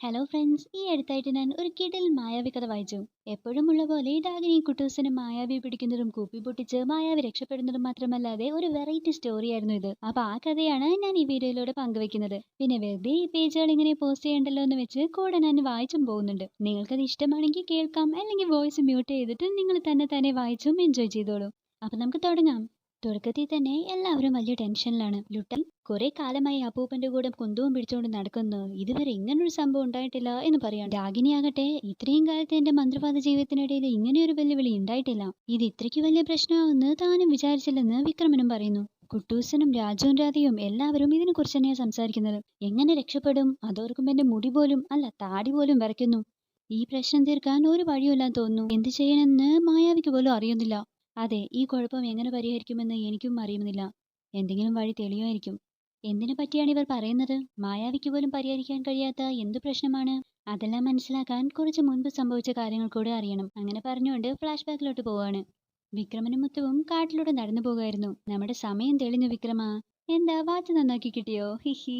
Hello friends ഈ അടുത്തായിട്ട് ഞാൻ ഒരു കിടിൽ മായാവി കഥ വായിച്ചു. എപ്പോഴുമുള്ള പോലെ ഡാഗിനി കുട്ടൂസിന് മായാവി പിടിക്കുന്നതും കൂപ്പി പൊട്ടിച്ച് മായാവി രക്ഷപ്പെടുന്നതും മാത്രമല്ലാതെ ഒരു വെറൈറ്റി സ്റ്റോറി ആയിരുന്നു ഇത്. അപ്പൊ ആ കഥയാണ് ഞാൻ ഈ വീഡിയോയിലൂടെ പങ്കുവെക്കുന്നത് പിന്നെ വെറുതെ ഈ പേജുകൾ ഇങ്ങനെ പോസ്റ്റ് ചെയ്യണ്ടല്ലോ എന്ന് വെച്ച് കൂടെ ഞാൻ വായിച്ചും പോകുന്നുണ്ട്. നിങ്ങൾക്കത് ഇഷ്ടമാണെങ്കിൽ കേൾക്കാം അല്ലെങ്കിൽ വോയിസ് മ്യൂട്ട് ചെയ്തിട്ട് നിങ്ങൾ തന്നെ തന്നെ വായിച്ചും എൻജോയ് ചെയ്തോളൂ. അപ്പൊ നമുക്ക് തുടങ്ങാം. തുടക്കത്തിൽ തന്നെ എല്ലാവരും വലിയ ടെൻഷനിലാണ്. ലുട്ടൻ കുറെ കാലമായി അപ്പൂപ്പന്റെ കൂടെ കുന്തവും പിടിച്ചുകൊണ്ട് നടക്കുന്നു. ഇതുവരെ ഇങ്ങനൊരു സംഭവം ഉണ്ടായിട്ടില്ല എന്ന് പറയാം രാഗിനിയാകട്ടെ ഇത്രയും കാലത്തെ എന്റെ മന്ത്രവാദ ജീവിതത്തിനിടയിൽ ഇങ്ങനെയൊരു വെല്ലുവിളി ഉണ്ടായിട്ടില്ല. ഇത് ഇത്രയ്ക്ക് വലിയ പ്രശ്നമാവെന്ന് താനും വിചാരിച്ചില്ലെന്ന് വിക്രമനും പറയുന്നു. കുട്ടൂസനും രാജുവും രാധയും എല്ലാവരും ഇതിനെക്കുറിച്ച് തന്നെയാണ് സംസാരിക്കുന്നത്. എങ്ങനെ രക്ഷപ്പെടും? അതോർക്കും എന്റെ മുടി പോലും അല്ല താടി പോലും വരയ്ക്കുന്നു ഈ പ്രശ്നം തീർക്കാൻ ഒരു വഴിയുമില്ലാന്ന് തോന്നുന്നു. എന്ത് ചെയ്യണമെന്ന് മായാവിക്ക് പോലും അറിയുന്നില്ല. അതെ ഈ കുഴപ്പം എങ്ങനെ പരിഹരിക്കുമെന്ന് എനിക്കും അറിയുന്നില്ല. എന്തെങ്കിലും വഴി തെളിയുമായിരിക്കും. എന്തിനെ പറ്റിയാണ് ഇവർ പറയുന്നത്? മായാവിക്ക് പോലും പരിഹരിക്കാൻ കഴിയാത്ത എന്ത് പ്രശ്നമാണ്? അതെല്ലാം മനസ്സിലാക്കാൻ കുറച്ച് മുൻപ് സംഭവിച്ച കാര്യങ്ങൾ കൂടെ അറിയണം. അങ്ങനെ പറഞ്ഞുകൊണ്ട് ഫ്ലാഷ് ബാക്കിലോട്ട് പോവാണ്. വിക്രമനും മുത്തുവും കാട്ടിലൂടെ നടന്നു പോകുമായിരുന്നു. നമ്മുടെ സമയം തെളിഞ്ഞു വിക്രമ. എന്താ വാച്ച് നന്നാക്കി കിട്ടിയോ? ഹിഹി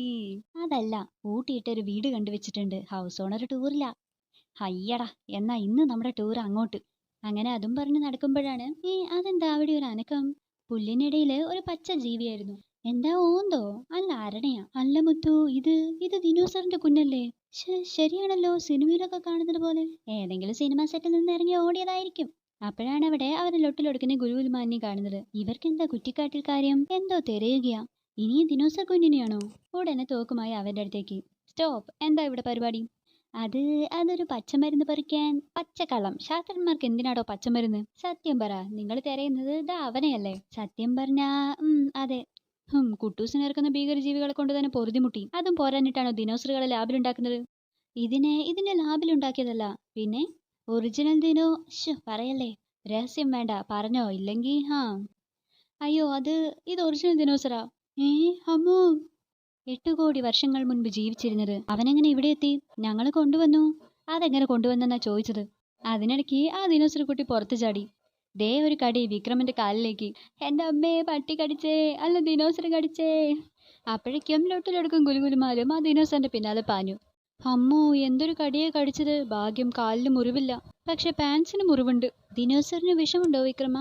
അതല്ല ഊട്ടിയിട്ടൊരു വീട് കണ്ടുവച്ചിട്ടുണ്ട്. ഹൗസ് ഓണർ ടൂറില്ല ഹയ്യടാ എന്നാ ഇന്ന് നമ്മുടെ ടൂർ അങ്ങോട്ട്. അങ്ങനെ അതും പറഞ്ഞ് നടക്കുമ്പോഴാണ് ഏ അതെന്താ അവിടെ ഒരു അനക്കം? പുല്ലിനിടയിൽ ഒരു പച്ച ജീവിയായിരുന്നു. എന്താ ഓന്തോ? അല്ല അരണയാ. അല്ല മുത്തു ഇത് ഇത് ദിനോസറിന്റെ കുഞ്ഞല്ലേ? ശ്ശെ, ശരിയാണല്ലോ സിനിമയിലൊക്കെ കാണുന്നത് പോലെ. ഏതെങ്കിലും സിനിമ സെറ്റിൽ നിന്ന് ഇറങ്ങി ഓടിയതായിരിക്കും. അപ്പോഴാണ് അവിടെ അവരെ ലൊട്ടിലൊടുക്കുന്ന ഗുരുവുൽമാനെ കാണുന്നത്. ഇവർക്ക് എന്താ കുറ്റിക്കാട്ടിൽ കാര്യം? എന്തോ തിരയുകയാ. ഇനി ദിനോസർ കുഞ്ഞിനെയാണോ? ഉടനെ തോക്കുമായി അവരുടെ അടുത്തേക്ക്. സ്റ്റോപ്പ്. എന്താ ഇവിടെ പരിപാടി? അത് അതൊരു പച്ചമരുന്ന് പറിക്കാൻ പച്ചക്കള്ളം. ശാസ്ത്രന്മാർക്ക് എന്തിനാടോ പച്ചമരുന്ന്? സത്യം പറ. നിങ്ങൾ തിരയുന്നത് ഇതാ അവനെയല്ലേ? സത്യം പറഞ്ഞാ ഉം അതെ. ഹും കുട്ടൂസിന് ഇറക്കുന്ന ഭീകരജീവികളെ കൊണ്ട് തന്നെ പൊറുതിമുട്ടി. അതും പോരാഞ്ഞിട്ടാണോ ദിനോസറുകളെ ലാബിലുണ്ടാക്കുന്നത്? ഇതിനെ ഇതിനെ ലാബിലുണ്ടാക്കിയതല്ല. പിന്നെ? Original dino? പറയല്ലേ. രഹസ്യം വേണ്ട. പറഞ്ഞോ. ഇല്ലെങ്കി ഹാ. അയ്യോ അത് ഇത് ഒറിജിനൽ ദിനോസറാ. ഏ അമ്മോ. എട്ട് കോടി വർഷങ്ങൾ മുൻപ് ജീവിച്ചിരുന്നത് അവനെങ്ങനെ ഇവിടെ എത്തി ഞങ്ങൾ കൊണ്ടുവന്നു. അതെങ്ങനെ കൊണ്ടുവന്നെന്നാ ചോദിച്ചത്. അതിനിടയ്ക്ക് ആ ദിനോസർ കുട്ടി പുറത്തു ചാടി. ദേ ഒരു കടി വിക്രമന്റെ കാലിലേക്ക്. എന്റെ അമ്മയെ പട്ടി കടിച്ചേ അല്ല ദിനോസർ കടിച്ചേ. അപ്പോഴേക്കും ലൊട്ടിലൊടുക്കും ഗുലുഗുലുമാലും ആ ദിനോസറിന്റെ പിന്നാലെ പാഞ്ഞു. അമ്മോ എന്തൊരു കടിയെ കടിച്ചത്. ഭാഗ്യം കാലിന് മുറിവില്ല. പക്ഷെ പാൻസിന് മുറിവുണ്ട്. ദിനോസറിന് വിഷമുണ്ടോ വിക്രമ?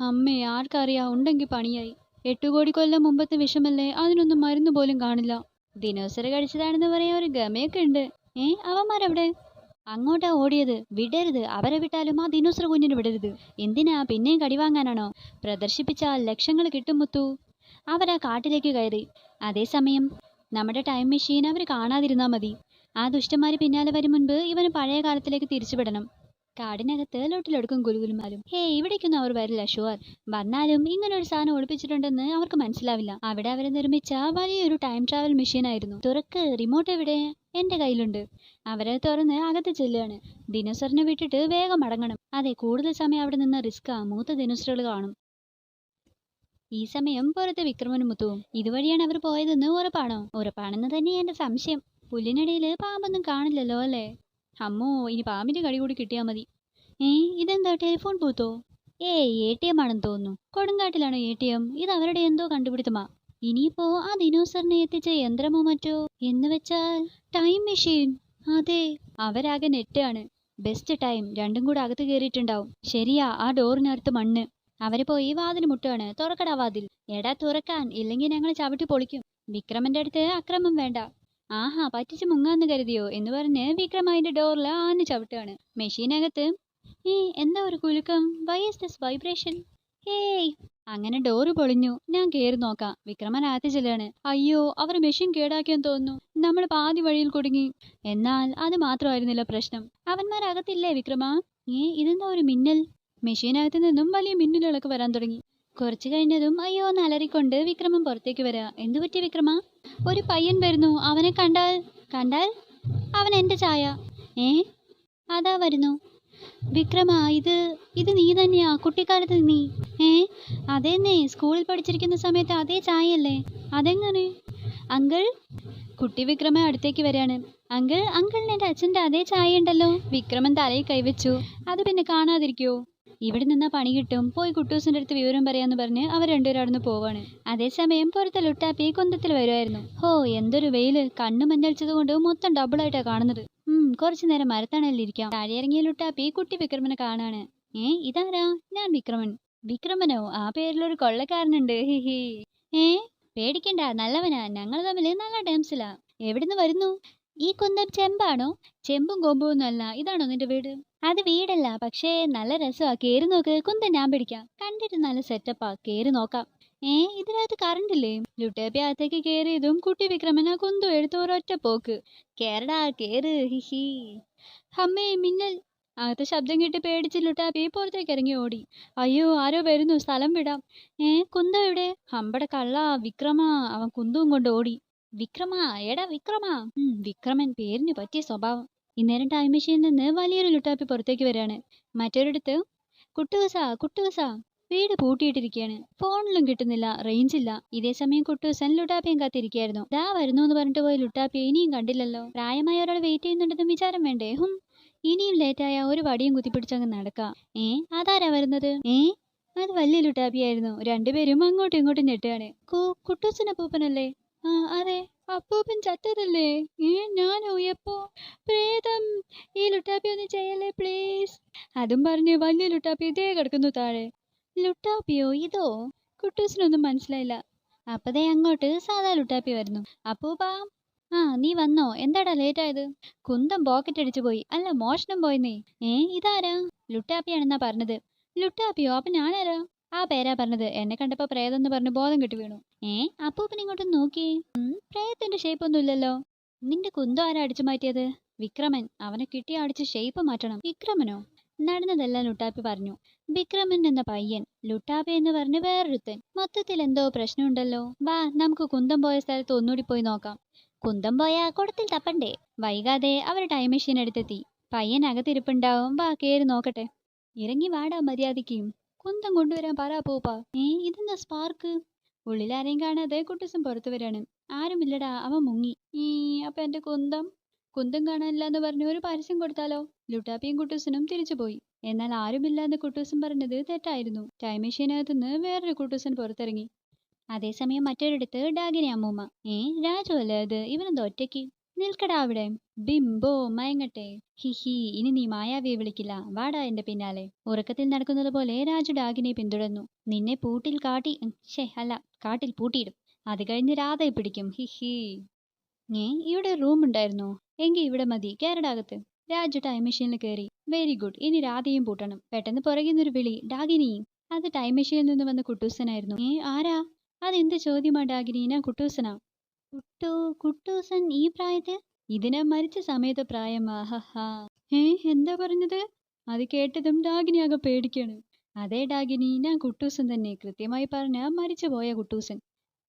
അമ്മേ ആർക്കറിയാ. ഉണ്ടെങ്കിൽ പണിയായി. എട്ടുകോടി കൊല്ലം മുമ്പത്തെ വിഷമല്ലേ? അതിനൊന്നും മരുന്ന് പോലും കാണില്ല. ദിനോസർ കഴിച്ചതാണെന്ന് പറയാൻ ഒരു ഗമയൊക്കെ ഉണ്ട്. ഏ അവന്മാരവിടെ? അങ്ങോട്ടാ ഓടിയത്. വിടരുത്. അവരെ വിട്ടാലും ആ ദിനോസർ കുഞ്ഞിന് വിടരുത്. എന്തിനാ പിന്നെയും കടിവാങ്ങാനാണോ പ്രദർശിപ്പിച്ചാൽ ലക്ഷങ്ങൾ കിട്ടും മുത്തു. അവരാ കാട്ടിലേക്ക് കയറി. അതേസമയം നമ്മുടെ ടൈം മെഷീൻ അവർ കാണാതിരുന്നാ മതി. ആ ദുഷ്ടന്മാര് പിന്നാലെ വരും മുൻപ് ഇവന് പഴയ കാലത്തിലേക്ക് തിരിച്ചുവിടണം. കാടിനകത്ത് ലൊട്ടിലൊടുക്കും ഗുലുഗുലുമാലും ഹേ ഇവിടേക്കൊന്നും അവർ വരില്ല ഷുവർ. വന്നാലും ഇങ്ങനെ ഒരു സാധനം ഒളിപ്പിച്ചിട്ടുണ്ടെന്ന് അവർക്ക് മനസ്സിലാവില്ല. അവിടെ അവരെ നിർമ്മിച്ച വലിയൊരു ടൈം ട്രാവൽ മെഷീൻ ആയിരുന്നു. തുറക്ക് റിമോട്ട് എവിടെ? എന്റെ കയ്യിലുണ്ട്. അവരെ തുറന്ന് അകത്ത് ചെല്ലുകയാണ്. ദിനോസറിനെ വിട്ടിട്ട് വേഗം മടങ്ങണം. അതെ കൂടുതൽ സമയം അവിടെ നിന്ന് റിസ്ക്കാ. മൂത്ത ദിനോസറുകൾ കാണും. ഈ സമയം പുറത്ത് വിക്രമനും മുത്തുവും. ഇതുവഴിയാണ് അവർ പോയതെന്ന് ഉറപ്പാണോ? ഉറപ്പാണെന്ന് തന്നെ എന്റെ സംശയം. പുല്ലിനിടയിൽ പാമ്പൊന്നും കാണില്ലല്ലോ അല്ലേ? അമ്മോ ഇനി പാമ്പിന്റെ കടി കൂടി കിട്ടിയാ മതി. ഏ ഇതെന്താ ടെലിഫോൺ പോത്തോ? ഏ എ ടി എം ആണെന്ന് തോന്നുന്നു. കൊടുങ്കാട്ടിലാണോ എ ടി എം ഇത് അവരുടെ എന്തോ കണ്ടുപിടുത്തമാ. ഇനിയിപ്പോ ആ ദിനോസറിനെ എത്തിച്ച യന്ത്രമോ മറ്റോ? എന്ന് വെച്ചാൽ ടൈം മെഷീൻ. അതെ അവരാകെ നെറ്റാണ്. Best time. രണ്ടും കൂടെ അകത്ത് കയറിയിട്ടുണ്ടാവും ശരിയാ ആ ഡോറിനടുത്ത് മണ്ണ്. അവർ പോയി വാതിൽ മുട്ടാണ് തുറക്കടാ വാതിൽ. എടാ തുറക്കാൻ. ഇല്ലെങ്കിൽ ഞങ്ങൾ ചവിട്ടി പൊളിക്കും. വിക്രമന്റെ അടുത്ത് അക്രമം വേണ്ട. ആഹാ പറ്റിച്ച് മുങ്ങാന്ന് കരുതിയോ? എന്ന് പറഞ്ഞ് വിക്രം അതിന്റെ ഡോറിൽ ആന്ന് ചവിട്ടാണ് മെഷീനകത്ത് ഏ എന്താ ഒരു കുലുക്കം? വൈസ് ദിസ് വൈബ്രേഷൻ ഏയ് അങ്ങനെ ഡോറ് പൊളിഞ്ഞു. ഞാൻ കേറി നോക്കാം. വിക്രമൻ ആദ്യ ചെല്ലാണ്. അയ്യോ അവർ മെഷീൻ കേടാക്കിയെന്ന് തോന്നുന്നു. നമ്മൾ പാതി വഴിയിൽ കുടുങ്ങി. എന്നാൽ അത് മാത്രമായിരുന്നില്ല പ്രശ്നം. അവന്മാരകത്തില്ലേ വിക്രമ? ഏ ഇതെന്താ ഒരു മിന്നൽ? മെഷീനകത്ത് നിന്നും വലിയ മിന്നലുകളൊക്കെ വരാൻ തുടങ്ങി. കുറച്ചു കഴിഞ്ഞതും അയ്യോ എന്ന് അലറിക്കൊണ്ട് വിക്രമൻ പുറത്തേക്ക് വരാ. എന്തു പറ്റി വിക്രമ? ഒരു പയ്യൻ വരുന്നു. അവനെ കണ്ടാൽ? കണ്ടാൽ? അവൻ എന്റെ ചായ. ഏ? അതാ വരുന്നു. വിക്രമ ഇത് ഇത് നീ തന്നെയാ. കുട്ടിക്കാലത്ത് നീ. ഏ? അതെന്നെ. സ്കൂളിൽ പഠിച്ചിരിക്കുന്ന സമയത്ത് അതേ ചായയല്ലേ? അതെങ്ങനെ? അങ്കിൾ? കുട്ടി വിക്രമ അടുത്തേക്ക് വരികയാണ്. അങ്കിൾ അങ്കിളിന് എന്റെ അച്ഛന്റെ അതേ ചായ ഉണ്ടല്ലോ വിക്രമൻ തലയിൽ കൈവച്ചു. അത് പിന്നെ കാണാതിരിക്കുവോ? ഇവിടെ നിന്ന് പണി കിട്ടും. പോയി കുട്ടൂസിന്റെ അടുത്ത് വിവരം പറയാന്ന് പറഞ്ഞ് അവർ രണ്ടുപേരും അവിടെ നിന്ന് പോവാണ്. അതേസമയം പുറത്തെ ലുട്ടാപ്പി കുന്തത്തിൽ വരുമായിരുന്നു ഹോ എന്തൊരു വെയിൽ. കണ്ണു മഞ്ഞളിച്ചത് കൊണ്ട് മൊത്തം ഡബിൾ ആയിട്ടാ കാണുന്നത്. ഉം കുറച്ചു നേരം മരത്താണല്ലിരിക്കാം താഴെ ഇറങ്ങിയ ലുട്ടാപ്പി കുട്ടി വിക്രമനെ കാണാണ്. ഏ ഇതാരാ? ഞാൻ വിക്രമൻ. വിക്രമനോ? ആ പേരിലൊരു കൊള്ളക്കാരനുണ്ട്. ഹിഹി ഏ പേടിക്കണ്ട. നല്ലവനാ. ഞങ്ങൾ തമ്മിൽ നല്ല ടേംസിലാ എവിടുന്ന് വരുന്നു? ഈ കുന്തം ചെമ്പാണോ? ചെമ്പും കൊമ്പും ഒന്നും അല്ല. ഇതാണോ നിന്റെ വീട്? അത് വീടല്ല പക്ഷേ നല്ല രസമാ കേറി നോക്ക് കുന്തം ഞാൻ പിടിക്കാം. കണ്ടിട്ട് നല്ല സെറ്റപ്പാ കേറി നോക്കാം. ഏ ഇതിനകത്ത് കറണ്ട് ഇല്ലേ? ലുട്ടേപ്പി അകത്തേക്ക് കേറിയതും കുട്ടി വിക്രമൻ കുന്തു കുന്തും ഒരൊറ്റ പോക്ക്. കേറടാ കേറ്. ഹിഹി അമ്മേ മിന്നൽ. അകത്ത് ശബ്ദം കേട്ട് പേടിച്ച് ലുട്ടാപ്പി പുറത്തേക്ക് ഇറങ്ങി ഓടി. അയ്യോ ആരോ വരുന്നു. സ്ഥലം വിടാം. ഏ കുന്തം എവിടെ? ഹമ്പട കള്ള വിക്രമ. അവൻ കുന്തവും കൊണ്ട് ഓടി. വിക്രമ എടാ വിക്രമ. വിക്രമൻ പേരിന് പറ്റിയ സ്വഭാവം. ഇന്നേരം ടൈം മെഷീനിൽ നിന്ന് വലിയൊരു ലുട്ടാപ്പി പുറത്തേക്ക് വരികയാണ്. മറ്റൊരിടത്ത് കുട്ടുവസ കുട്ടുവസ വീട് പൂട്ടിയിട്ടിരിക്കുകയാണ് ഫോണിലും കിട്ടുന്നില്ല റേഞ്ച് ഇല്ല. ഇതേ സമയം കുട്ടൂസൻ ലുട്ടാപ്പിയും കാത്തിരിക്കുകയായിരുന്നു. ദാ വരുന്നു എന്ന് പറഞ്ഞിട്ട് പോയി ലുട്ടാപ്പി ഇനിയും കണ്ടില്ലല്ലോ. പ്രായമായ ഒരാൾ വെയിറ്റ് ചെയ്യുന്നുണ്ടെന്ന് വിചാരം വേണ്ടേ? ഹും. ഇനിയും ലേറ്റായ ഒരു വടിയും കുത്തിപ്പിടിച്ചങ്ങ് നടക്കാം. ഏ? അതാരാ വരുന്നത്? ഏ? അത് വലിയ ലുട്ടാപ്പിയായിരുന്നു. രണ്ടുപേരും അങ്ങോട്ടും ഇങ്ങോട്ടും ഞെട്ടുകയാണ്. കു കുട്ടൂസൻ അപ്പൂപ്പനല്ലേ? ആ അതെ. അപ്പൂപ്പൻ ചത്തതല്ലേ? ഏ ഞാനോ എപ്പോ? പ്രേതം ഈ ലുട്ടാപ്പി ഒന്ന് ചെയ്യല്ലേ പ്ലീസ് അതും പറഞ്ഞ് വലിയ ലുട്ടാപ്പി ഇതേ കിടക്കുന്നു താഴെ. ലുട്ടാപ്പിയോ ഇതോ? കുട്ടൂസിനൊന്നും മനസ്സിലായില്ല. അപ്പതേ അങ്ങോട്ട് സാധാ ലുട്ടാപ്പി വരുന്നു. അപ്പൂപ്പാ ആ നീ വന്നോ? എന്താടാ ലേറ്റ് ആയത് കുന്തം പോക്കറ്റ് അടിച്ചു പോയി. അല്ല മോഷണം പോയെന്നേ. ഏ ഇതാരാ? ലുട്ടാപ്പിയാണെന്നാ പറഞ്ഞത്. ലുട്ടാപ്പിയോ അപ്പൊ ഞാനാരാ? ആ പേരാ പറഞ്ഞത്. എന്നെ കണ്ടപ്പോ പ്രേതം എന്ന് പറഞ്ഞ് ബോധം കിട്ടി വീണു. ഏ അപ്പൂപ്പൻ ഇങ്ങോട്ട് നോക്കിയേ പ്രേയത്തിന്റെ ഷേപ്പ് ഒന്നും ഇല്ലല്ലോ. നിന്റെ കുന്തം ആരാ അടിച്ചു മാറ്റിയത്? വിക്രമൻ. അവനെ കിട്ടി അടിച്ച് ഷേപ്പ് മാറ്റണം. വിക്രമനോ? നടന്നതെല്ലാം ലുട്ടാപ്പി പറഞ്ഞു. വിക്രമൻ എന്ന പയ്യൻ ലുട്ടാപ്പി എന്ന് പറഞ്ഞ് വേറൊരുത്തൻ. മൊത്തത്തിൽ എന്തോ പ്രശ്നമുണ്ടല്ലോ. വാ നമുക്ക് കുന്തം പോയ സ്ഥലത്ത് ഒന്നുകൂടി പോയി നോക്കാം. കുന്തം പോയ കുടത്തിൽ തപ്പണ്ടേ. വൈകാതെ അവർ ടൈം മെഷീൻ എടുത്തെത്തി. പയ്യൻ അകത്തിരിപ്പുണ്ടാവും. വാ കേറി നോക്കട്ടെ. ഇറങ്ങി വാടാ മര്യാദയ്ക്കും. കുന്തം കൊണ്ടുവരാൻ പറ പൂപ്പ. ഏ ഇതെന്താ സ്പാർക്ക് ഉള്ളിൽ ആരെയും കാണാതെ കുട്ടൂസൻ പുറത്തു വരാണ് ആരുമില്ലടാ അവൻ മുങ്ങി. ഈ അപ്പൊ എന്റെ കുന്തം? കുന്തം കാണാനില്ല എന്ന് പറഞ്ഞ് ഒരു പരസ്യം കൊടുത്താലോ? ലുട്ടാപ്പിയും കുട്ടൂസനും തിരിച്ചുപോയി എന്നാൽ ആരുമില്ല എന്ന് കുട്ടൂസൻ പറഞ്ഞത് തെറ്റായിരുന്നു. ടൈം മെഷീനകത്ത് നിന്ന് വേറൊരു കുട്ടൂസൻ പുറത്തിറങ്ങി. അതേസമയം മറ്റൊരിടത്ത് ഡാഗിനി അമ്മൂമ്മ. ഏ രാജു അല്ലേ അത്? ഇവനെന്താ ഒറ്റയ്ക്ക്? നിൽക്കടാ അവിടെ. ബിംബോ മയങ്ങട്ടെ. ഹിഹി ഇനി നീ മായാവിയെ വിളിക്കില്ല. വാടാ എന്റെ പിന്നാലെ. ഉറക്കത്തിൽ നടക്കുന്നത് പോലെ രാജു ഡാഗിനെ പിന്തുടർന്നു. നിന്നെ പൂട്ടിൽ കാട്ടി ഛേ അല്ല കാട്ടിൽ പൂട്ടിയിടും. അത് കഴിഞ്ഞ് രാധയെ പിടിക്കും. ഹിഹി ഏ ഇവിടെ റൂം ഉണ്ടായിരുന്നു? എങ്കി ഇവിടെ മതി. കേരടാകത്ത് രാജു ടൈം മെഷീനിൽ കയറി വെരി ഗുഡ് ഇനി രാധയും പൂട്ടണം. പെട്ടെന്ന് പുറകിൽ നിന്നൊരു വിളി. ഡാഗിനി. അത് ടൈം മെഷീനിൽ നിന്ന് വന്ന കുട്ടൂസനായിരുന്നു. ഏ ആരാ? അതെന്ത് ചോദ്യമാ ഡാഗിനി? ഞാൻ കുട്ടൂസനാ. കുട്ടു കുട്ടൂസൻ ഈ പ്രായത്തിൽ? ഇതിനെ മരിച്ച സമയത്ത് പ്രായമാ ഹഹാ ഏ എന്താ പറഞ്ഞത്? അത് കേട്ടതും ഡാഗിനി ആകെ പേടിക്കാണ്. അതേ ഡാഗിനി ഞാൻ കുട്ടൂസൻ തന്നെ. കൃത്യമായി പറഞ്ഞ മരിച്ചു പോയ കുട്ടൂസൻ.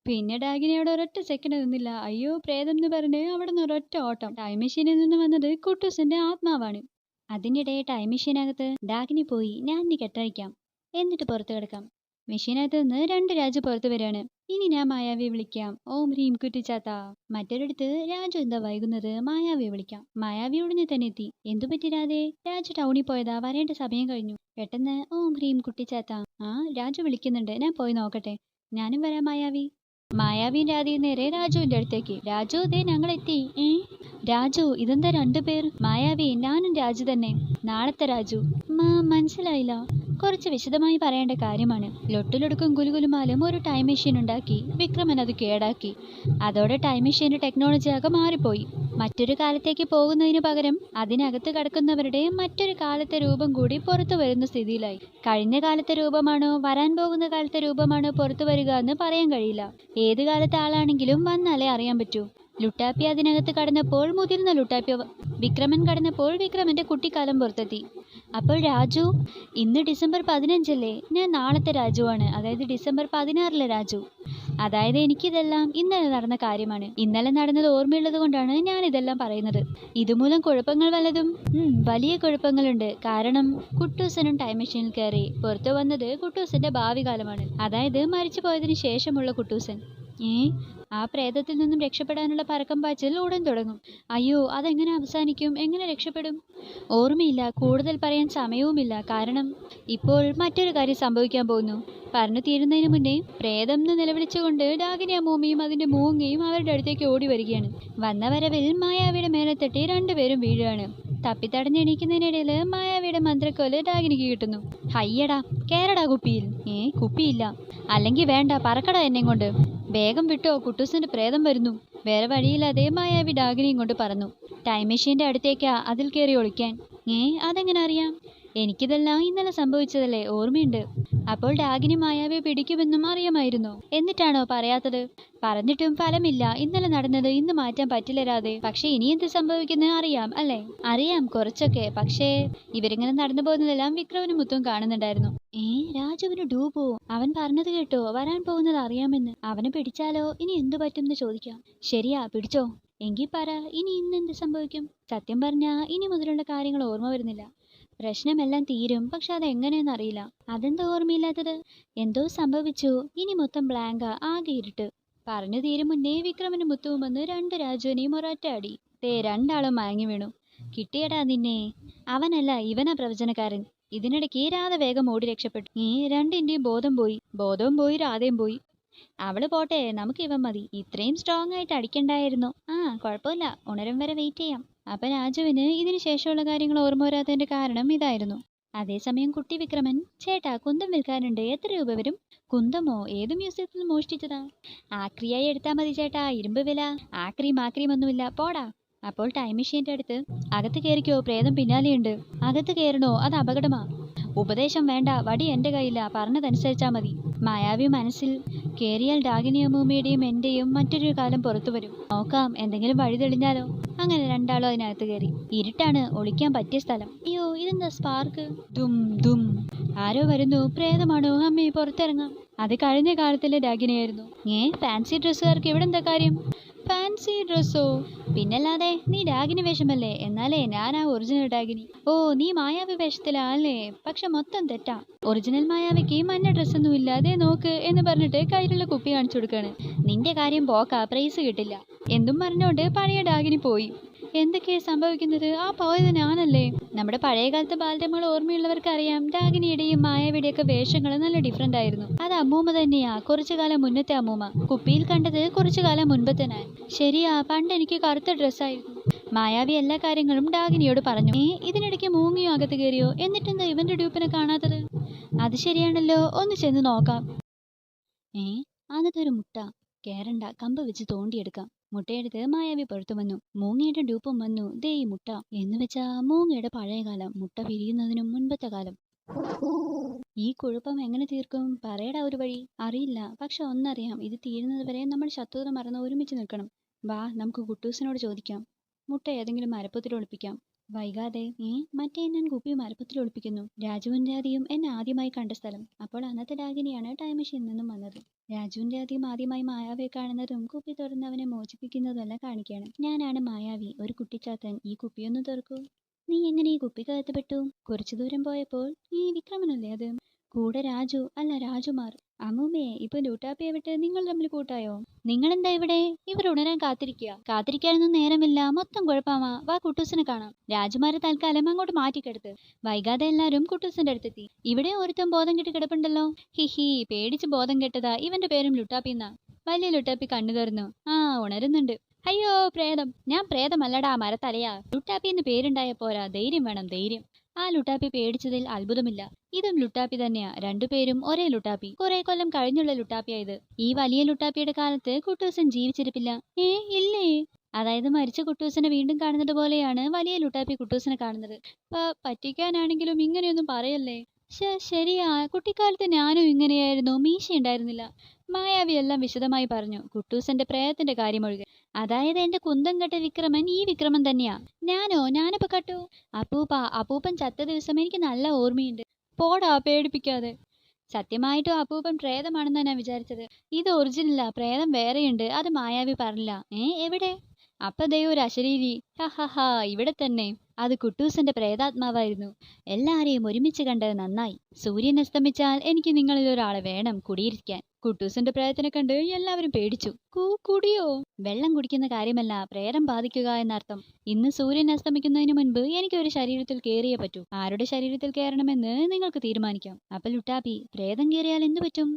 പിന്നെ ഡാഗിനി അവിടെ ഒരൊറ്റ സെക്കൻഡ് നിന്നില്ല. അയ്യോ പ്രേതം എന്ന് പറഞ്ഞ് അവിടെ നിന്ന് ഒരൊറ്റ ഓട്ടം. ടൈം മെഷീനിൽ നിന്ന് വന്നത് കുട്ടൂസന്റെ ആത്മാവാണ്. അതിനിടെ ടൈം മെഷീനകത്ത് ഡാഗിനി പോയി ഞാൻ നീ കെട്ടഴിക്കാം എന്നിട്ട് പുറത്തു കിടക്കാം. മെഷീനകത്ത് നിന്ന് രണ്ട് രാജു പുറത്തു വരികയാണ്. ഇനി ഞാൻ മായാവിയെ വിളിക്കാം. ഓം ഹ്രീം കുറ്റിച്ചാത്ത. മറ്റൊരിടത്ത് രാജു എന്താ വൈകുന്നത്? മായാവിയെ വിളിക്കാം. മായാവി ഉടനെ തന്നെ എത്തി. എന്തു പറ്റി രാധേ? രാജു ടൗണിൽ പോയതാ. വരേണ്ട സമയം കഴിഞ്ഞു. പെട്ടെന്ന് ഓം ഹ്രീം കുട്ടിച്ചാത്ത ആ രാജു വിളിക്കുന്നുണ്ട്. ഞാൻ പോയി നോക്കട്ടെ. ഞാനും വരാം മായാവി. മായാവിയും രാധയും നേരെ രാജുവിന്റെ അടുത്തേക്ക്. രാജു ദേ ഞങ്ങൾ എത്തി. ഏ? രാജു ഇതെന്താ രണ്ടുപേർ? മായാവി ഞാനും രാജു തന്നെ. നാളത്തെ രാജു. മനസ്സിലായില്ല. കുറച്ച് വിശദമായി പറയേണ്ട കാര്യമാണ്. ലൊട്ടിലൊടുക്കും ഗുലുഗുലുമാലും ഒരു ടൈം മെഷീൻ ഉണ്ടാക്കി വിക്രമൻ അത് കേടാക്കി. അതോടെ ടൈം മെഷീന്റെ ടെക്നോളജി ആകെ മാറിപ്പോയി. മറ്റൊരു കാലത്തേക്ക് പോകുന്നതിന് പകരം അതിനകത്ത് കടക്കുന്നവരുടെ മറ്റൊരു കാലത്തെ രൂപം കൂടി പുറത്തു വരുന്ന സ്ഥിതിയിലായി. കഴിഞ്ഞ കാലത്തെ രൂപമാണോ വരാൻ പോകുന്ന കാലത്തെ രൂപമാണോ പുറത്തു വരിക എന്ന് പറയാൻ കഴിയില്ല. ഏത് കാലത്തെ ആളാണെങ്കിലും വന്നാലേ അറിയാൻ പറ്റൂ. ലുട്ടാപ്പി അതിനകത്ത് കടന്നപ്പോൾ മുതിർന്ന ലുട്ടാപ്പി വിക്രമൻ കടന്നപ്പോൾ വിക്രമന്റെ കുട്ടിക്കാലം പുറത്തെത്തി. അപ്പോൾ രാജു ഇന്ന് ഡിസംബർ പതിനഞ്ചല്ലേ? ഞാൻ നാളത്തെ രാജുവാണ്. അതായത് ഡിസംബർ പതിനാറിലെ രാജു. അതായത് എനിക്കിതെല്ലാം ഇന്നലെ നടന്ന കാര്യമാണ്. ഇന്നലെ നടന്നത് ഓർമ്മയുള്ളത് കൊണ്ടാണ് ഞാൻ ഇതെല്ലാം പറയുന്നത്. ഇതുമൂലം കുഴപ്പങ്ങൾ വല്ലതും? വലിയ കുഴപ്പങ്ങളുണ്ട്. കാരണം കുട്ടൂസനും ടൈം മെഷീനിൽ കയറി പുറത്തു വന്നത് കുട്ടൂസന്റെ ഭാവി കാലമാണ്. അതായത് മരിച്ചു പോയതിനു ശേഷമുള്ള കുട്ടൂസൻ. ഏ ആ പ്രേതത്തിൽ നിന്നും രക്ഷപ്പെടാനുള്ള പരക്കം പാച്ചിൽ ഉടൻ തുടങ്ങും. അയ്യോ അതെങ്ങനെ അവസാനിക്കും? എങ്ങനെ രക്ഷപ്പെടും? ഓർമ്മയില്ല കൂടുതൽ പറയാൻ സമയവുമില്ല. കാരണം ഇപ്പോൾ മറ്റൊരു കാര്യം സംഭവിക്കാൻ പോകുന്നു. പറഞ്ഞു തീരുന്നതിന് മുന്നേ പ്രേതം എന്ന് നിലവിളിച്ചുകൊണ്ട് ഡാഗിനി അമ്മൂമ്മയും അതിന്റെ മൂങ്ങയും അവരുടെ അടുത്തേക്ക് ഓടി വരികയാണ്. വന്ന വരവിൽ മായാവിയുടെ മേലെ രണ്ടുപേരും വീഴുകയാണ്. തപ്പിത്തടഞ്ഞെണീക്കുന്നതിനിടയിൽ മായാവിയുടെ മന്ത്രക്കോൽ ഡാഗിനിക്ക് കിട്ടുന്നു. ഹയ്യടാ കേരടാ കുപ്പിയിൽ. ഏ കുപ്പിയില്ല. അല്ലെങ്കിൽ വേണ്ട പറക്കടാ എന്നെ കൊണ്ട്. വേഗം വിട്ടോ കുട്ടൂസിന്റെ പ്രേതം വരുന്നു. വേറെ വഴിയിൽ വഴിയില്ലാതെ മായാവി ഡാഗിനിയും കൊണ്ട് പറഞ്ഞു ടൈം മെഷീന്റെ അടുത്തേക്കാ അതിൽ കയറി ഒളിക്കാൻ. ഏ അതെങ്ങനെ അറിയാം? എനിക്കിതെല്ലാം ഇന്നലെ സംഭവിച്ചതല്ലേ ഓർമ്മയുണ്ട്. അപ്പോൾ രാഗിനി മായാവെ പിടിക്കുമെന്നും അറിയാമായിരുന്നു. എന്നിട്ടാണോ പറയാത്തത്? പറഞ്ഞിട്ടും ഫലമില്ല. ഇന്നലെ നടന്നത് ഇന്ന് മാറ്റാൻ പറ്റില്ല രാധേ പക്ഷെ ഇനി എന്ത് സംഭവിക്കുന്നത് അറിയാം അല്ലേ? അറിയാം കുറച്ചൊക്കെ. പക്ഷേ ഇവരിങ്ങനെ നടന്നു പോകുന്നതെല്ലാം വിക്രമനും മുത്തും കാണുന്നുണ്ടായിരുന്നു. ഏ രാജുവിന് ഡൂബോ? അവൻ പറഞ്ഞത് കേട്ടോ വരാൻ പോകുന്നത് അറിയാമെന്ന്. അവനെ പിടിച്ചാലോ? ഇനി എന്തു പറ്റുമെന്ന് ചോദിക്കാം. ശരിയാ പിടിച്ചോ. എങ്കിൽ പറ ഇനി ഇന്ന് എന്ത് സംഭവിക്കും? സത്യം പറഞ്ഞാ ഇനി മുതലുള്ള കാര്യങ്ങൾ ഓർമ്മ വരുന്നില്ല. പ്രശ്നമെല്ലാം തീരും. പക്ഷെ അതെങ്ങനെയെന്ന് അറിയില്ല. അതെന്താ ഓർമ്മയില്ലാത്തത്? എന്തോ സംഭവിച്ചു. ഇനി മൊത്തം ബ്ലാങ്ക ആകെ ഇരുട്ട്. പറഞ്ഞു തീരും മുന്നേ വിക്രമനും മുത്തുവും വന്ന് രണ്ട് രാജുവിനെയും ഒരൊറ്റ തേ രണ്ടാളും മയങ്ങി വീണു. കിട്ടിയടാ നിന്നെ. അവനല്ല ഇവനാ പ്രവചനക്കാരൻ. ഇതിനിടയ്ക്ക് രാധ വേഗം ഓടി രക്ഷപ്പെട്ടു. ഈ രണ്ടിന്റെയും ബോധം പോയി. ബോധവും പോയി രാധയും പോയി. അവൾ പോട്ടെ നമുക്ക് ഇവൻ മതി. ഇത്രയും സ്ട്രോങ് ആയിട്ട് അടിക്കണ്ടായിരുന്നു. ആ കുഴപ്പമില്ല. ഉണരും വരെ വെയിറ്റ് ചെയ്യാം. അപ്പൊ രാജുവിന് ഇതിനു ശേഷമുള്ള കാര്യങ്ങൾ ഓർമ്മ വരാത്തതിന്റെ കാരണം ഇതായിരുന്നു. അതേസമയം കുട്ടി വിക്രമൻ ചേട്ടാ കുന്തം വിൽക്കാനുണ്ട്. എത്ര രൂപ വരും? കുന്തമോ? ഏത് മ്യൂസിയത്തിൽ മോഷ്ടിച്ചതാ? ആക്രിയായി എടുത്താൽ മതി ചേട്ടാ. ഇരുമ്പ് വില. ആക്രിയും ആക്രിയും ഒന്നുമില്ല. പോടാ. അപ്പോൾ ടൈം മെഷീന്റെ അടുത്ത് അകത്ത് കയറിക്കോ. പ്രേതം പിന്നാലെയുണ്ട്. അകത്ത് കയറണോ? അത് അപകടമാ. ഉപദേശം വേണ്ട വടി എന്റെ കയ്യില പറഞ്ഞതനുസരിച്ചാ മതി. മായാവി മനസ്സിൽ കേറിയാൽ ഭൂമിയുടെയും എന്റെയും മറ്റൊരു കാലം പുറത്തു വരും. നോക്കാം എന്തെങ്കിലും വഴി തെളിഞ്ഞാലോ? അങ്ങനെ രണ്ടാളും അതിനകത്ത് കയറി ഇരുട്ടാണ് ഒളിക്കാൻ പറ്റിയ സ്ഥലം. അയ്യോ ഇതെന്താ സ്പാർക്ക്? ദും ദും. ആരോ വരുന്നു പ്രേതമാണോ? അമ്മേ പുറത്തിറങ്ങാം. അത് കഴിഞ്ഞ കാലത്തിലെ ഡാഗിനിയായിരുന്നു ഏ ഫാൻസി ഡ്രസ്സുകാർക്ക് ഇവിടെ എന്താ കാര്യം? ഫാൻസി ഡ്രസ്സോ പിന്നല്ലാതെ നീ രാഗിനി വേഷമല്ലേ? എന്നാലേ ഞാൻ ആ ഒറിജിനൽ രാഗിനി ഓ നീ മായാവി വേഷത്തിലാണല്ലേ? പക്ഷെ മൊത്തം തെറ്റാ. ഒറിജിനൽ മായാവിക്ക് മഞ്ഞ ഡ്രസ്സൊന്നും ഇല്ലാതെ നോക്ക് എന്ന് പറഞ്ഞിട്ട് കയ്യിലുള്ള കുപ്പി കാണിച്ചു കൊടുക്കാണ്. നിന്റെ കാര്യം പോക്കാ പ്രൈസ് കിട്ടില്ല. എന്തും പറഞ്ഞോണ്ട് പഴയ ഡാഗിനി പോയി. എന്തൊക്കെയാ സംഭവിക്കുന്നത്? ആ പോയത് ഞാനല്ലേ. നമ്മുടെ പഴയകാലത്തെ ബാലരമകൾ ഓർമ്മയുള്ളവർക്ക് അറിയാം രാഗിനിയുടെയും മായാവിയുടെയൊക്കെ വേഷങ്ങൾ നല്ല ഡിഫറെന്റ് ആയിരുന്നു. അത് അമ്മൂമ്മ തന്നെയാ. കുറച്ചു കാലം മുന്നത്തെ അമ്മൂമ്മ. കുപ്പിയിൽ കണ്ടത് കുറച്ചു കാലം മുൻപത്തെ ഞാൻ ശരിയാ പണ്ട് എനിക്ക് കറുത്ത ഡ്രസ്സായിരുന്നു മായാവി എല്ലാ കാര്യങ്ങളും ഡാഗിനിയോട് പറഞ്ഞു. ഏ ഇതിനിടയ്ക്ക് മൂങ്ങിയോ അകത്ത് കയറിയോ? എന്നിട്ടെന്താ ഇവന്റെ ഡ്യൂപ്പിനെ കാണാത്തത്? അത് ശരിയാണല്ലോ. ഒന്ന് ചെന്ന് നോക്കാം. ഏ അകത്തൊരു മുട്ട. കേറണ്ട കമ്പ് വെച്ച് തോണ്ടിയെടുക്കാം. മുട്ടയെടുത്ത് മായാവി പുറത്തു വന്നു. മൂങ്ങയുടെ ഡൂപ്പും വന്നു. ദേ ഈ മുട്ട. എന്ന് വെച്ചാ മൂങ്ങയുടെ പഴയ കാലം മുട്ട പിരിയുന്നതിനും മുൻപത്തെ കാലം. ഈ കുഴപ്പം എങ്ങനെ തീർക്കും? പറയടാ ഒരു വഴി. അറിയില്ല. പക്ഷെ ഒന്നറിയാം. ഇത് തീരുന്നത് വരെ നമ്മൾ ശത്രുത മറന്ന് ഒരുമിച്ച് നിൽക്കണം. വാ നമുക്ക് കുട്ടൂസിനോട് ചോദിക്കാം. മുട്ട ഏതെങ്കിലും മരപ്പത്തിൽ ഒളിപ്പിക്കാം. വൈകാതെ ഏ മറ്റേ ഞാൻ കുപ്പി മരപ്പത്തിൽ ഒളിപ്പിക്കുന്നു. രാജുവും രാധിയും എന്നെ ആദ്യമായി കണ്ട സ്ഥലം. അപ്പോൾ അന്നത്തെ രാഗിനിയാണ് ടൈം മെഷീനിൽ നിന്നും വന്നത്. രാജുവും രാധിയും ആദ്യമായി മായാവിയെ കാണുന്നതും കുപ്പി തുറന്ന് അവനെ മോചിപ്പിക്കുന്നതുമെല്ലാം കാണിക്കുകയാണ്. ഞാനാണ് മായാവി. ഒരു കുട്ടിച്ചാത്തൻ. ഈ കുപ്പിയൊന്ന് തുറക്കൂ. നീ എങ്ങനെ ഈ കുപ്പി പെട്ടു? കുറച്ചു ദൂരം പോയപ്പോൾ. ഈ വിക്രമനല്ലേ അത്? കൂടെ രാജു. അല്ല രാജുമാർ. അമ്മൂമ്മേ ഇപ്പൊ ലൂട്ടാപ്പിയെ വിട്ട് നിങ്ങൾ തമ്മിൽ കൂട്ടായോ? നിങ്ങളെന്താ ഇവിടെ? ഇവർ ഉണരാൻ കാത്തിരിക്കുക കാത്തിരിക്കാനൊന്നും നേരമില്ല. മൊത്തം കുഴപ്പമാ. വാ കുട്ടൂസിനെ കാണാം. രാജുമാരെ തൽക്കാലം അങ്ങോട്ട് മാറ്റിക്കെടുത്ത്. വൈകാതെ എല്ലാരും കുട്ടൂസിന്റെ അടുത്തെത്തി. ഇവിടെ ഒരുത്തം ബോധം കെട്ട് കിടപ്പുണ്ടല്ലോ. ഹിഹി പേടിച്ച് ബോധം കെട്ടതാ. ഇവന്റെ പേരും ലുട്ടാപ്പിന്നാ വലിയ ലുട്ടാപ്പി കണ്ണു തുറന്നു. ആ ഉണരുന്നുണ്ട്. അയ്യോ പ്രേതം. ഞാൻ പ്രേതമല്ലടാ മരത്തലയാ. ലുട്ടാപ്പി എന്ന് പേരുണ്ടായ പോരാ. ധൈര്യം വേണം ധൈര്യം. ആ ലുട്ടാപ്പി പേടിച്ചതിൽ അത്ഭുതമില്ല. ഇതും ലുട്ടാപ്പി തന്നെയാ. രണ്ടുപേരും ഒരേ ലുട്ടാപ്പി. കുറെ കൊല്ലം കഴിഞ്ഞുള്ള ലുട്ടാപ്പിയാ ഇത്. ഈ വലിയ ലുട്ടാപ്പിയുടെ കാലത്ത് കുട്ടൂസൻ ജീവിച്ചിരിപ്പില്ല. ഏ ഇല്ലേ? അതായത് മരിച്ച കുട്ടൂസിനെ വീണ്ടും കാണുന്നത് പോലെയാണ് വലിയ ലുട്ടാപ്പി കുട്ടൂസിനെ കാണുന്നത്. പറ്റിക്കാനാണെങ്കിലും ഇങ്ങനെയൊന്നും പറയല്ലേ? ശരിയാ. കുട്ടിക്കാലത്ത് ഞാനും ഇങ്ങനെയായിരുന്നു. മീശ ഉണ്ടായിരുന്നില്ല മായാവി എല്ലാം വിശദമായി പറഞ്ഞു. കുട്ടൂസന്റെ പ്രേതത്തിന്റെ കാര്യമൊഴികെ അതായത് എന്റെ കുന്തം കെട്ട വിക്രമൻ ഈ വിക്രമൻ തന്നെയാ. ഞാനോ? ഞാനിപ്പോ കട്ടു? അപ്പൂപ്പ അപ്പൂപ്പൻ ചത്ത ദിവസം എനിക്ക് നല്ല ഓർമ്മയുണ്ട്. പോടാ പേടിപ്പിക്കാതെ. സത്യമായിട്ടും അപ്പൂപ്പൻ പ്രേതമാണെന്നാ ഞാൻ വിചാരിച്ചത്. ഇത് ഒറിജിനലാ. പ്രേതം വേറെയുണ്ട്. അത് മായാവി പറഞ്ഞില്ല. ഏ എവിടെ? അപ്പ ദൈവ ഒരു അശരീരി. ഹ ഹ ഹാ. ഇവിടെ തന്നെ. അത് കുട്ടൂസിന്റെ പ്രേതാത്മാവായിരുന്നു. എല്ലാരെയും ഒരുമിച്ച് കണ്ടത് നന്നായി. സൂര്യൻ അസ്തമിച്ചാൽ എനിക്ക് നിങ്ങളിൽ ഒരാളെ വേണം കുടിയിരിക്കാൻ. കുട്ടൂസിന്റെ പ്രേതത്തിനെ കണ്ട് എല്ലാവരും പേടിച്ചു. കൂ കുടിയോ? വെള്ളം കുടിക്കുന്ന കാര്യമല്ല പ്രേരം ബാധിക്കുക എന്നർത്ഥം. ഇന്ന് സൂര്യൻ അസ്തമിക്കുന്നതിന് മുൻപ് എനിക്ക് ഒരു ശരീരത്തിൽ കയറിയേ പറ്റൂ. ആരുടെ ശരീരത്തിൽ കയറണമെന്ന് നിങ്ങൾക്ക് തീരുമാനിക്കാം. അപ്പൊ ലുട്ടാപ്പി പ്രേതം കയറിയാൽ എന്തു പറ്റും?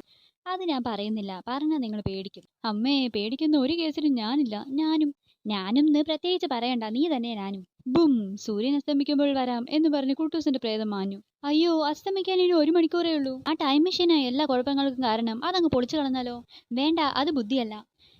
അത് ഞാൻ പറയുന്നില്ല. പറഞ്ഞാൽ നിങ്ങൾ പേടിക്കും. അമ്മേ പേടിക്കുന്ന ഒരു കേസിലും ഞാനില്ല. ഞാനും ഞാനും പ്രത്യേകിച്ച് പറയണ്ട. നീ തന്നെ ഞാനും. ബും സൂര്യൻ അസ്തമിക്കുമ്പോൾ വരാം എന്ന് പറഞ്ഞ് കുട്ടൂസിന്റെ പ്രേതം മാഞ്ഞു. അയ്യോ അസ്തമിക്കാൻ ഇനി ഒരു മണിക്കൂറേ ഉള്ളൂ. ആ ടൈം മെഷീന് എല്ലാ കുഴപ്പങ്ങൾക്കും കാരണം അതങ്ങ് പൊളിച്ചു കളഞ്ഞാലോ? വേണ്ട അത് ബുദ്ധിയല്ല.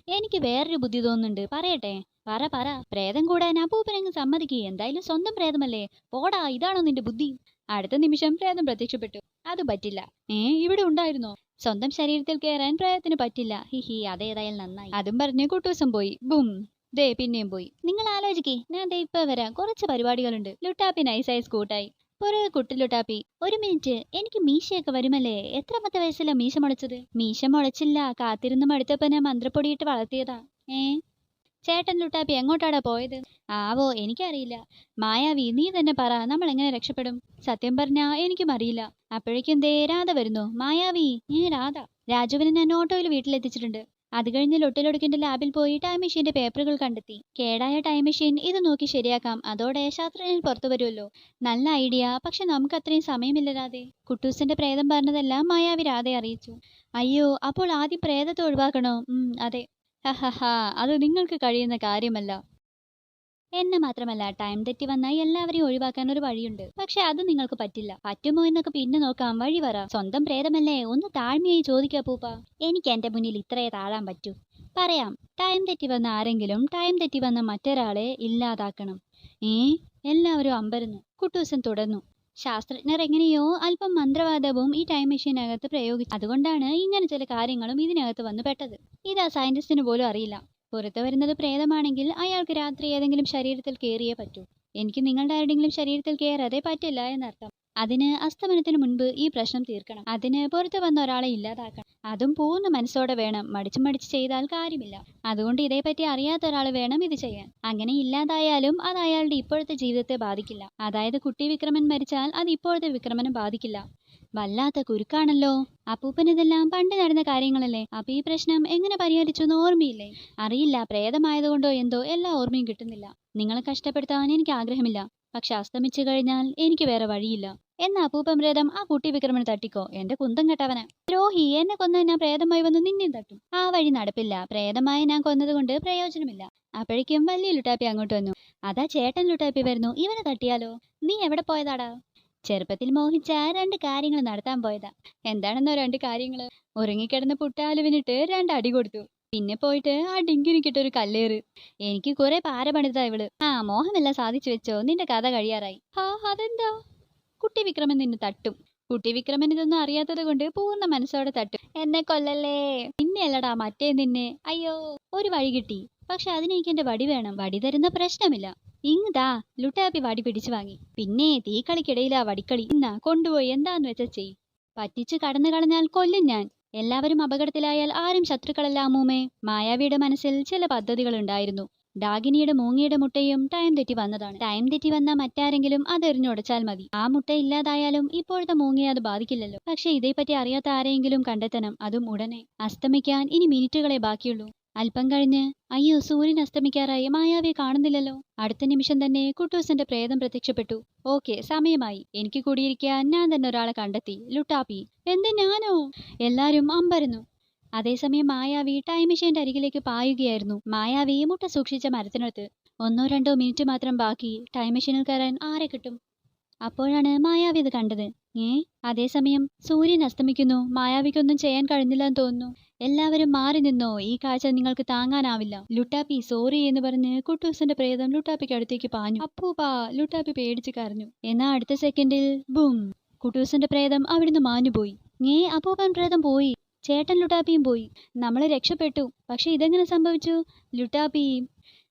എനിക്ക് വേറൊരു ബുദ്ധി തോന്നുന്നുണ്ട്. പറയട്ടെ? പറ പറ. പ്രേതം കൂടാൻ അപ്പൂപ്പനങ്ങ് സമ്മതിക്കുക എന്തായാലും സ്വന്തം പ്രേതമല്ലേ? പോടാ ഇതാണോ നിന്റെ ബുദ്ധി? അടുത്ത നിമിഷം പ്രേതം പ്രത്യക്ഷപ്പെട്ടു. അത് പറ്റില്ല. ഏ ഇവിടെ ഉണ്ടായിരുന്നോ? സ്വന്തം ശരീരത്തിൽ കയറാൻ പ്രേതത്തിന് പറ്റില്ല. ഹിഹി അതേതായാലും നന്നായി. അതും പറഞ്ഞ് കുട്ടൂസം പോയി. ബും. ദേ പിന്നെയും പോയി. നിങ്ങൾ ആലോചിക്കേ. ഞാൻ ദേ ഇപ്പൊ വരാം. കുറച്ച് പരിപാടികളുണ്ട്. ലുട്ടാപ്പി നൈസായി സ്കൂട്ടായി. ഒരു കുട്ടി ലുട്ടാപ്പി ഒരു മിനിറ്റ്. എനിക്ക് മീശയൊക്കെ വരുമല്ലേ? എത്രാമത്തെ വയസ്സിലാ മീശ മുളച്ചത്? മീശ മുളച്ചില്ല. കാത്തിരുന്ന് മടുത്തപ്പോ ഞാൻ മന്ത്രപ്പൊടിയിട്ട് വളർത്തിയതാ. ഏ? ചേട്ടൻ ലുട്ടാപ്പി എങ്ങോട്ടാടാ പോയത്? ആവോ എനിക്കറിയില്ല. മായാവി നീ തന്നെ പറ. നമ്മൾ എങ്ങനെ രക്ഷപ്പെടും? സത്യം പറഞ്ഞാ എനിക്കും അറിയില്ല. അപ്പോഴേക്കും ദേ രാധ വരുന്നു. മായാവി ഏ രാധ. രാജുവിനെ ഞാൻ ഓട്ടോയിൽ വീട്ടിലെത്തിച്ചിട്ടുണ്ട്. അത് കഴിഞ്ഞ് ലൊട്ടിലൊടുക്കിന്റെ ലാബിൽ പോയി ടൈം മെഷീന്റെ പേപ്പറുകൾ കണ്ടെത്തി. കേടായ ടൈം മെഷീൻ ഇത് നോക്കി ശരിയാക്കാം. അതോടെ ശാസ്ത്രജ്ഞൻ പുറത്തു വരുമല്ലോ. നല്ല ഐഡിയ പക്ഷെ നമുക്ക് അത്രയും സമയമില്ല കുട്ടൂസിന്റെ പ്രേതം പറഞ്ഞതെല്ലാം മായാവി രാധെ അറിയിച്ചു. അയ്യോ അപ്പോൾ ആദ്യം പ്രേതത്തെ ഒഴിവാക്കണോ? അതെ. ഹഹഹാ അത് നിങ്ങൾക്ക് കഴിയുന്ന കാര്യമല്ല. എന്നെ മാത്രമല്ല ടൈം തെറ്റി വന്നാൽ എല്ലാവരെയും ഒഴിവാക്കാൻ ഒരു വഴിയുണ്ട്. പക്ഷെ അത് നിങ്ങൾക്ക് പറ്റില്ല. പറ്റുമോ എന്നൊക്കെ പിന്നെ നോക്കാം വഴി പറ. സ്വന്തം പ്രേതമല്ലേ? ഒന്ന് താഴ്മയായി ചോദിക്കാ പൂപ്പ എനിക്ക് എന്റെ മുന്നിൽ ഇത്രയേ താഴാൻ പറ്റൂ. പറയാം ടൈം തെറ്റി വന്ന ആരെങ്കിലും ടൈം തെറ്റി വന്ന മറ്റൊരാളെ ഇല്ലാതാക്കണം. ഏ എല്ലാവരും അമ്പരന്നു. കുട്ടൂസൻ തുടർന്നു. ശാസ്ത്രജ്ഞർ എങ്ങനെയോ അല്പം മന്ത്രവാദവും ഈ ടൈം മെഷീനകത്ത് പ്രയോഗിച്ചു. അതുകൊണ്ടാണ് ഇങ്ങനെ ചില കാര്യങ്ങളും ഇതിനകത്ത് വന്നു പെട്ടത്. ഇതാ സയന്റിസ്റ്റിന് പോലും അറിയില്ല. പുറത്തു വരുന്നത് പ്രേതമാണെങ്കിൽ അയാൾക്ക് രാത്രി ഏതെങ്കിലും ശരീരത്തിൽ കയറിയേ പറ്റൂ. എനിക്ക് നിങ്ങളുടെ ആരുടെങ്കിലും ശരീരത്തിൽ കയറാതെ പറ്റില്ല എന്നർത്ഥം. അതിന് അസ്തമനത്തിന് മുൻപ് ഈ പ്രശ്നം തീർക്കണം. അതിന് പുറത്തു വന്ന ഒരാളെ ഇല്ലാതാക്കണം. അതും പൂർണ മനസ്സോടെ വേണം. മടിച്ചു മടിച്ച് ചെയ്താൽ കാര്യമില്ല. അതുകൊണ്ട് ഇതേപ്പറ്റി അറിയാത്ത ഒരാൾ വേണം ഇത് ചെയ്യാൻ. അങ്ങനെ ഇല്ലാതായാലും അത് അയാളുടെ ഇപ്പോഴത്തെ ജീവിതത്തെ ബാധിക്കില്ല. അതായത് കുട്ടി വിക്രമൻ മരിച്ചാൽ അത് ഇപ്പോഴത്തെ വിക്രമനെ ബാധിക്കില്ല. വല്ലാത്ത കുരുക്കാണല്ലോ. അപ്പൂപ്പൻ ഇതെല്ലാം പണ്ട് നടന്ന കാര്യങ്ങളല്ലേ? അപ്പൊ ഈ പ്രശ്നം എങ്ങനെ പരിഹരിച്ചു എന്ന് ഓർമ്മയില്ലേ? അറിയില്ല പ്രേതമായതുകൊണ്ടോ എന്തോ എല്ലാ ഓർമ്മയും കിട്ടുന്നില്ല. നിങ്ങളെ കഷ്ടപ്പെടുത്താൻ എനിക്ക് ആഗ്രഹമില്ല. പക്ഷെ അസ്തമിച്ചു കഴിഞ്ഞാൽ എനിക്ക് വേറെ വഴിയില്ല. എന്നാ അപ്പൂപ്പൻ പ്രേതം ആ കുട്ടി വിക്രമന് തട്ടിക്കോ. എന്റെ കുന്തം കെട്ടവന്. ദ്രോഹി എന്നെ കൊന്ന ഞാൻ പ്രേതമായി വന്ന് നിന്നെ തട്ടും. ആ വഴി നടപ്പില്ല. പ്രേതമായി ഞാൻ കൊന്നതുകൊണ്ട് പ്രയോജനമില്ല. അപ്പോഴേക്കും വലിയ ലുട്ടാപ്പി അങ്ങോട്ട് വന്നു. അതാ ചേട്ടൻ ലുട്ടാപ്പി വരുന്നു. ഇവനെ തട്ടിയാലോ? നീ എവിടെ പോയതാടാ? ചെറുപ്പത്തിൽ മോഹിച്ച രണ്ട് കാര്യങ്ങൾ നടത്താൻ പോയതാ. എന്താണെന്നോ രണ്ട് കാര്യങ്ങൾ ഉറങ്ങിക്കിടന്ന പുട്ടാലുവിനിട്ട് രണ്ട് അടി കൊടുത്തു. പിന്നെ പോയിട്ട് ആ ഡിങ്കിനിക്കിട്ടൊരു കല്ലേറ്. എനിക്ക് കുറെ പാര പണിതാ ഇവൾ. ആ മോഹമെല്ലാം സാധിച്ചു വെച്ചോ? നിന്റെ കഥ കഴിയാറായി. ഹാ അതെന്താ? കുട്ടി വിക്രമൻ നിന്നെ തട്ടും. കുട്ടി വിക്രമൻ ഇതൊന്നും അറിയാത്തത് കൊണ്ട് പൂർണ മനസ്സോടെ തട്ടും. എന്നെ കൊല്ലല്ലേ? നിന്നെയല്ലടാ മറ്റേ നിന്നെ. അയ്യോ ഒരു വഴി കിട്ടി. പക്ഷെ അതിനെനിക്ക് എന്റെ വടി വേണം. വടി തരുന്ന പ്രശ്നമില്ല. ഇങ്ങതാ ലുട്ടാപ്പി വടി പിടിച്ചു വാങ്ങി. പിന്നെ തീക്കളിക്കിടയിലാ വടിക്കളി. ഇന്നാ കൊണ്ടുപോയി. എന്താന്ന് വെച്ചാ ചെയ്. പറ്റിച്ചു കടന്നു കളഞ്ഞാൽ കൊല്ലും ഞാൻ. എല്ലാവരും അപകടത്തിലായാൽ ആരും ശത്രുക്കളല്ല അമ്മൂമ്മേ. മായാവിയുടെ മനസ്സിൽ ചില പദ്ധതികൾ ഉണ്ടായിരുന്നു. ഡാഗിനിയുടെ മൂങ്ങിയുടെ മുട്ടയും ടൈം തെറ്റി വന്നതാണ്. ടൈം തെറ്റി വന്ന മറ്റാരെങ്കിലും അതെറിഞ്ഞുടച്ചാൽ മതി. ആ മുട്ട ഇല്ലാതായാലും ഇപ്പോഴത്തെ മൂങ്ങയെ അത് ബാധിക്കില്ലല്ലോ. പക്ഷെ ഇതേപ്പറ്റി അറിയാത്ത ആരെയെങ്കിലും കണ്ടെത്തണം. അതും ഉടനെ. അസ്തമിക്കാൻ ഇനി മിനിറ്റുകളെ ബാക്കിയുള്ളൂ. അല്പം കഴിഞ്ഞ് അയ്യോ സൂര്യൻ അസ്തമിക്കാറായി മായാവിയെ കാണുന്നില്ലല്ലോ. അടുത്ത നിമിഷം തന്നെ കുട്ടൂസിന്റെ പ്രേതം പ്രത്യക്ഷപ്പെട്ടു. ഓക്കെ സമയമായി. എനിക്ക് കൂടിയിരിക്കാൻ ഞാൻ തന്നെ ഒരാളെ കണ്ടെത്തി. ലുട്ടാപ്പി എന്ത് ഞാനോ? എല്ലാരും അമ്പരന്നു. അതേസമയം മായാവി ടൈം മെഷീന്റെ അരികിലേക്ക് പായുകയായിരുന്നു. മായാവി മുട്ട സൂക്ഷിച്ച മരത്തിനടുത്ത് ഒന്നോ രണ്ടോ മിനിറ്റ് മാത്രം ബാക്കി. ടൈം മെഷീനിൽ കയറാൻ ആരെ കിട്ടും? അപ്പോഴാണ് മായാവി ഇത് കണ്ടത്. ഏ അതേസമയം സൂര്യൻ അസ്തമിക്കുന്നു. മായാവിക്കൊന്നും ചെയ്യാൻ കഴിഞ്ഞില്ലെന്ന് തോന്നുന്നു. എല്ലാവരും മാറി നിന്നോ? ഈ കാഴ്ച നിങ്ങൾക്ക് താങ്ങാനാവില്ല. ലുട്ടാപ്പി സോറി എന്ന് പറഞ്ഞ് കുട്ടൂസിന്റെ പ്രേതം ലുട്ടാപ്പിക്ക് അടുത്തേക്ക് പാഞ്ഞു. അപ്പൂപ്പാ ലുട്ടാപ്പി പേടിച്ച് കരഞ്ഞു. എന്നാ അടുത്ത സെക്കൻഡിൽ ബും കുട്ടൂസിന്റെ പ്രേതം അവിടുന്ന് മാഞ്ഞുപോയി. ഏ അപ്പൂപ്പൻ പ്രേതം പോയി. ചേട്ടൻ ലുട്ടാപ്പിയും പോയി. നമ്മളെ രക്ഷപ്പെട്ടു. പക്ഷെ ഇതെങ്ങനെ സംഭവിച്ചു? ലുട്ടാപ്പി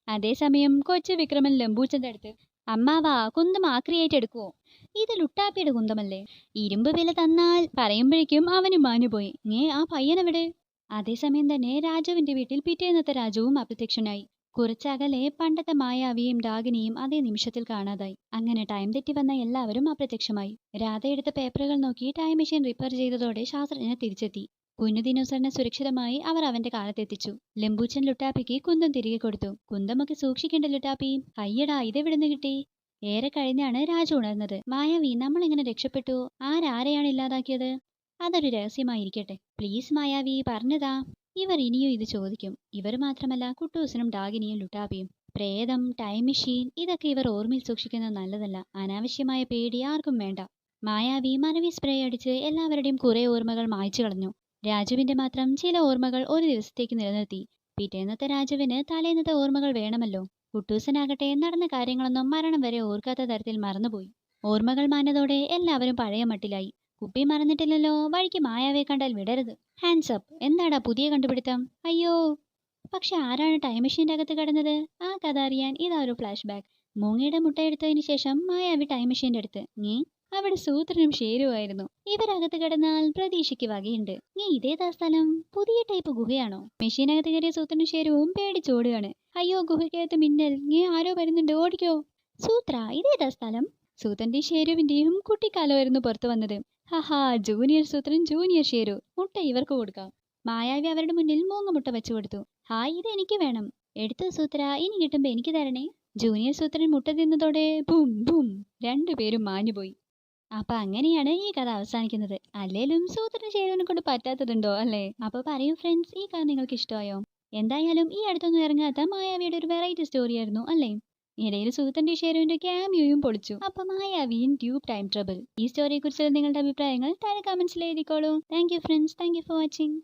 അതേസമയം കൊച്ചു വിക്രമൻ ലംബൂച്ചന്റെ അടുത്ത് അമ്മാവാ കുന്തം ആക്രിയായിട്ട് എടുക്കുവോ? ഇത് ലുട്ടാപ്പിയുടെ കുന്തമല്ലേ? ഇരുമ്പ് വില തന്നാൽ പറയുമ്പോഴേക്കും അവന് മാനുപോയി ഏ ആ പയ്യനെവിടെ അതേസമയം തന്നെ രാജുവിന്റെ വീട്ടിൽ പിറ്റേന്നത്തെ രാജുവും അപ്രത്യക്ഷനായി. കുറച്ചകലെ പണ്ടത്തെ മായാവിയും ഡാഗിനിയും അതേ നിമിഷത്തിൽ കാണാതായി. അങ്ങനെ ടൈം തെറ്റി വന്ന എല്ലാവരും അപ്രത്യക്ഷമായി. രാധ എടുത്ത പേപ്പറുകൾ നോക്കി ടൈം മെഷീൻ റിപ്പയർ ചെയ്തതോടെ ശാസ്ത്രജ്ഞനെ തിരിച്ചെത്തി. കുഞ്ഞു ദിനോസറിനെ സുരക്ഷിതമായി അവർ അവന്റെ കാലത്തെത്തിച്ചു. ലംബൂച്ചൻ ലുട്ടാപ്പിക്ക് കുന്തം തിരികെ കൊടുത്തു. കുന്തമൊക്കെ സൂക്ഷിക്കേണ്ട ലുട്ടാപ്പി. അയ്യടാ ഇതെവിടുന്ന് കിട്ടി? ഏറെ കഴിഞ്ഞാണ് രാജു ഉണർന്നത്. മായാവി നമ്മൾ എങ്ങനെ രക്ഷപ്പെട്ടു? ആരാരെയാണ് ഇല്ലാതാക്കിയത്? അതൊരു രഹസ്യമായിരിക്കട്ടെ. പ്ലീസ് മായാവി പറഞ്ഞതാ. ഇവർ ഇനിയും ഇത് ചോദിക്കും. ഇവർ മാത്രമല്ല കുട്ടൂസനും ഡാഗിനിയും ലുട്ടാബിയും പ്രേതം ടൈം മെഷീൻ ഇതൊക്കെ ഇവർ ഓർമ്മയിൽ സൂക്ഷിക്കുന്നത് നല്ലതല്ല. അനാവശ്യമായ പേടി ആർക്കും വേണ്ട. മായാവി മനവി സ്പ്രേ അടിച്ച് എല്ലാവരുടെയും കുറെ ഓർമ്മകൾ മായ്ച്ചു കളഞ്ഞു. രാജുവിന്റെ മാത്രം ചില ഓർമ്മകൾ ഒരു ദിവസത്തേക്ക് നിലനിർത്തി. പിറ്റേന്നത്തെ രാജുവിന് തലേന്നത്തെ ഓർമ്മകൾ വേണമല്ലോ. കുട്ടൂസനാകട്ടെ നടന്ന കാര്യങ്ങളൊന്നും മരണം വരെ ഓർക്കാത്ത തരത്തിൽ മറന്നുപോയി. ഓർമ്മകൾ മാനതോടെ എല്ലാവരും പഴയ മട്ടിലായി. കുപ്പി മറന്നിട്ടില്ലല്ലോ വഴിക്ക് മായാവെ കണ്ടാൽ വിടരുത്. ഹാൻഡ്സ് അപ്പ് എന്താടാ പുതിയ കണ്ടുപിടുത്തം? അയ്യോ. പക്ഷെ ആരാണ് ടൈം മെഷീന്റെ അകത്ത് കടന്നത്? ആ കഥ അറിയാൻ ഇതാ ഒരു ഫ്ലാഷ് ബാക്ക് മൂങ്ങയുടെ മുട്ടയെടുത്തതിന് ശേഷം മായാവി ടൈം മെഷീന്റെ അടുത്ത്. നീ? അവിടെ സൂത്രനും ഷേരുമായിരുന്നു ഇവരകത്ത് കിടന്നാൽ പ്രതീക്ഷയ്ക്ക് വകയുണ്ട്. നീ ഇതേതാ സ്ഥലം? പുതിയ ടൈപ്പ് ഗുഹയാണോ? മെഷീനകത്ത് കയറിയ സൂത്രനും ഷേരുവും പേടിച്ചോടുകയാണ്. അയ്യോ ഗുഹയ്ക്കകത്ത് മിന്നൽ. നീ ആരോ വരുന്നുണ്ട്? ഓടിക്കോ. സൂത്ര ഇതേതാ സ്ഥലം? സൂത്രന്റെയും ഷേരുവിന്റെയും കുട്ടിക്കാലമായിരുന്നു പുറത്തു വന്നത്. ഹഹാ ജൂനിയർ സൂത്രൻ ജൂനിയർ ഷേരു. മുട്ട ഇവർക്ക് കൊടുക്കാം. മായാവി അവരുടെ മുന്നിൽ മൂങ്ങമുട്ട വെച്ചു കൊടുത്തു. ഹായ് ഇത് എനിക്ക് വേണം. എടുത്തു സൂത്ര ഇനി കിട്ടുമ്പോ എനിക്ക് തരണേ. ജൂനിയർ സൂത്രൻ മുട്ട തിന്നതോടെ ബും ബും രണ്ടുപേരും മാഞ്ഞുപോയി. അപ്പൊ അങ്ങനെയാണ് ഈ കഥ അവസാനിക്കുന്നത്. അല്ലേലും സൂത്രൻ ചേരുവിനെ കൊണ്ട് പറ്റാത്തതുണ്ടോ അല്ലേ? അപ്പൊ പറയൂ ഫ്രണ്ട്സ് ഈ കഥ നിങ്ങൾക്ക് ഇഷ്ടമായോ? എന്തായാലും ഈ അടുത്തൊന്നും ഇറങ്ങാത്ത മായാവിയുടെ ഒരു വെറൈറ്റി സ്റ്റോറി ആയിരുന്നു അല്ലേ? ഇടയിൽ സൂത്തന്റെ ഷേരുവിന്റെ ക്യാമിയോയും പൊളിച്ചു. അപ്പൊ മായാവിയും ട്യൂബ് ടൈം ട്രബിൾ ഈ സ്റ്റോറിയെ കുറിച്ചുള്ള നിങ്ങളുടെ അഭിപ്രായങ്ങൾ താഴെ കമന്റ്സിൽ എഴുതിക്കോളൂ. Thank you friends thank you for watching